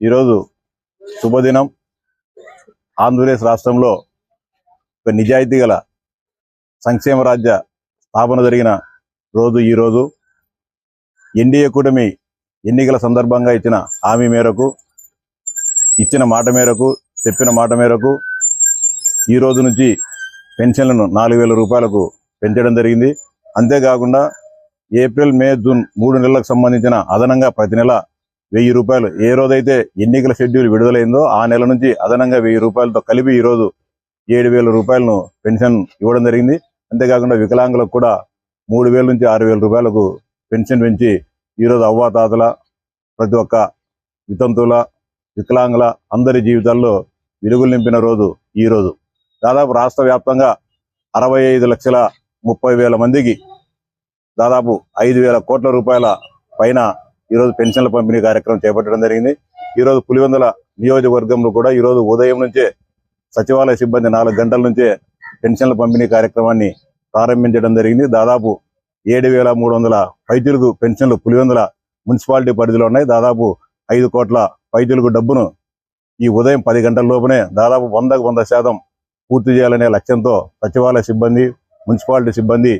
ఈరోజు శుభదినం. ఆంధ్రప్రదేశ్ రాష్ట్రంలో ఒక నిజాయితీ గల సంక్షేమ రాజ్య స్థాపన జరిగిన రోజు ఈ రోజు ఎన్డీఏ కూటమి ఎన్నికల సందర్భంగా ఇచ్చిన హామీ మేరకు ఇచ్చిన మాట మేరకు చెప్పిన మాట మేరకు ఈ రోజు నుంచి పెన్షన్లను నాలుగు వేల రూపాయలకు పెంచడం జరిగింది. అంతేకాకుండా ఏప్రిల్ మే జూన్ మూడు నెలలకు సంబంధించిన అదనంగా ప్రతి నెల వెయ్యి రూపాయలు. ఏ రోజైతే ఎన్నికల షెడ్యూల్ విడుదలైందో ఆ నెల నుంచి అదనంగా వెయ్యి రూపాయలతో కలిపి ఈ రోజు ఏడు వేల రూపాయలను పెన్షన్ ఇవ్వడం జరిగింది. అంతేకాకుండా వికలాంగులకు కూడా మూడు వేల నుంచి ఆరు వేల రూపాయలకు పెన్షన్ పెంచి ఈరోజు అవ్వాతాతల ప్రతి ఒక్క వితంతువుల వికలాంగుల అందరి జీవితాల్లో వెలుగులు నింపిన రోజు ఈ రోజు. దాదాపు రాష్ట్ర వ్యాప్తంగా అరవై ఐదు లక్షల ముప్పై వేల మందికి దాదాపు ఐదు వేల కోట్ల రూపాయల పైన ఈరోజు పెన్షన్ల పంపిణీ కార్యక్రమం చేపట్టడం జరిగింది. ఈరోజు పులివెందుల నియోజకవర్గంలో కూడా ఈరోజు ఉదయం నుంచే సచివాలయ సిబ్బంది నాలుగు గంటల నుంచే పెన్షన్ల పంపిణీ కార్యక్రమాన్ని ప్రారంభించడం జరిగింది. దాదాపు ఏడు వేల మూడు వందల పైచులకు పెన్షన్లు పులివెందుల మున్సిపాలిటీ పరిధిలో ఉన్నాయి. దాదాపు ఐదు కోట్ల పైచులకు డబ్బును ఈ ఉదయం పది గంటల లోపునే దాదాపు వందకు వంద శాతం పూర్తి చేయాలనే లక్ష్యంతో సచివాలయ సిబ్బంది మున్సిపాలిటీ సిబ్బంది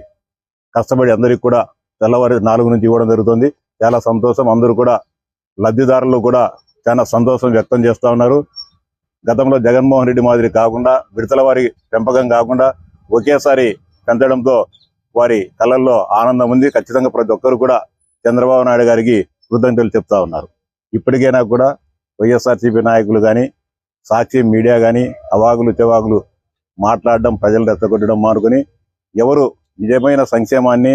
కష్టపడి అందరికి కూడా తెల్లవారి నాలుగు నుంచి ఇవ్వడం జరుగుతుంది. చాలా సంతోషం. అందరూ కూడా లబ్ధిదారులు కూడా చాలా సంతోషం వ్యక్తం చేస్తా ఉన్నారు. గతంలో జగన్మోహన్ రెడ్డి మాదిరి కాకుండా విడతల వారి పెంపకం కాకుండా ఒకేసారి పెంచడంతో వారి కళల్లో ఆనందం ఉంది. ఖచ్చితంగా ప్రతి ఒక్కరు కూడా చంద్రబాబు నాయుడు గారికి కృతజ్ఞతలు చెప్తా ఉన్నారు. ఇప్పటికైనా కూడా వైఎస్ఆర్సీపీ నాయకులు కానీ సాక్షి మీడియా కానీ అవాగులు చెవాగులు మాట్లాడడం ప్రజలు రెచ్చగొట్టడం మానుకొని ఎవరు నిజమైన సంక్షేమాన్ని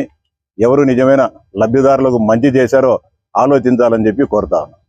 ఎవరు నిజమైన లబ్ధిదారులకు మంచి చేశారో ఆలోచించాలని చెప్పి కోరుతా ఉన్నాను.